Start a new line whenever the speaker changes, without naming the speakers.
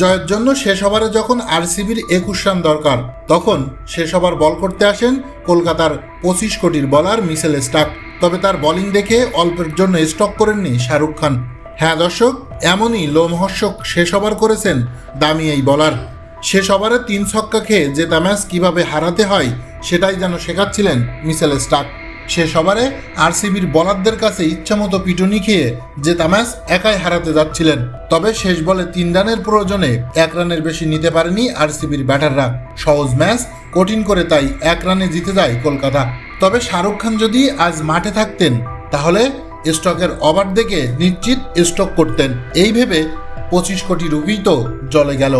জয়ের জন্য শেষ ওভারে যখন আরসিবির একুশ রান দরকার, তখন শেষ ওভার বল করতে আসেন কলকাতার পঁচিশ কোটির বলার মিসেল স্টাক তবে তার বোলিং দেখে অল্পের জন্য স্টক করেননি শাহরুখ খান। হ্যাঁ দর্শক, এমনই লোমহর্ষক শেষ ওভার করেছেন দামি এই বলার। শেষ ওভারে তিন ছক্কা খেয়ে জেতা ম্যাচ কীভাবে হারাতে হয়, সেটাই যেন শেখাচ্ছিলেন মিসেল স্টাক শেষ ওভারে আরসিবির বলারদের কাছে ইচ্ছামতো পিটুনি খেয়ে জেতা ম্যাচ একাই হারাতে যাচ্ছিলেন। তবে শেষ বলে তিন রানের প্রয়োজনে এক রানের বেশি নিতে পারেনি আরসিবির ব্যাটাররা। সহজ ম্যাচ, কঠিন করে তাই এক রানে জিতে যায় কলকাতা। তবে শাহরুখ খান যদি আজ মাঠে থাকতেন, তাহলে স্টকের ওভার দেখে নিশ্চিত স্টক করতেন। এই ভেবে পঁচিশ কোটি রুপি তো জলে গেল।